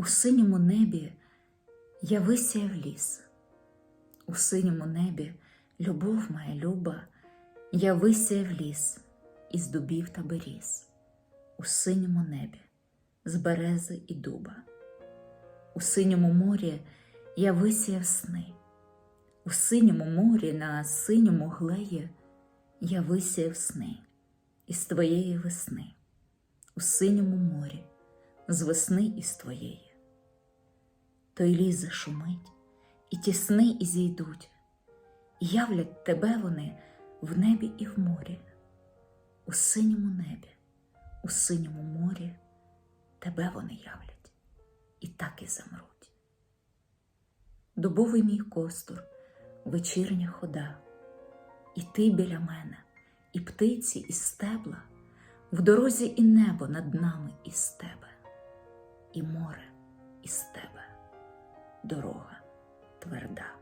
У синьому небі я висіяв ліс, у синьому небі любов моя люба, я висіяв ліс із дубів та беріз, у синьому небі, з берези і дуба, у синьому морі я висіяв сни, у синьому морі на синьому глеї я висіяв сни із твоєї весни, у синьому морі, з весни із твоєї. Той ліс зашумить, і ті сни і зійдуть, і являть тебе вони в небі і в морі, у синьому небі, у синьому морі тебе вони являть, і так і замруть. Дубовий мій костур, вечірня хода, і ти біля мене, і птиці із стебла, в дорозі і небо над нами із тебе, і море із тебе, дорога тверда.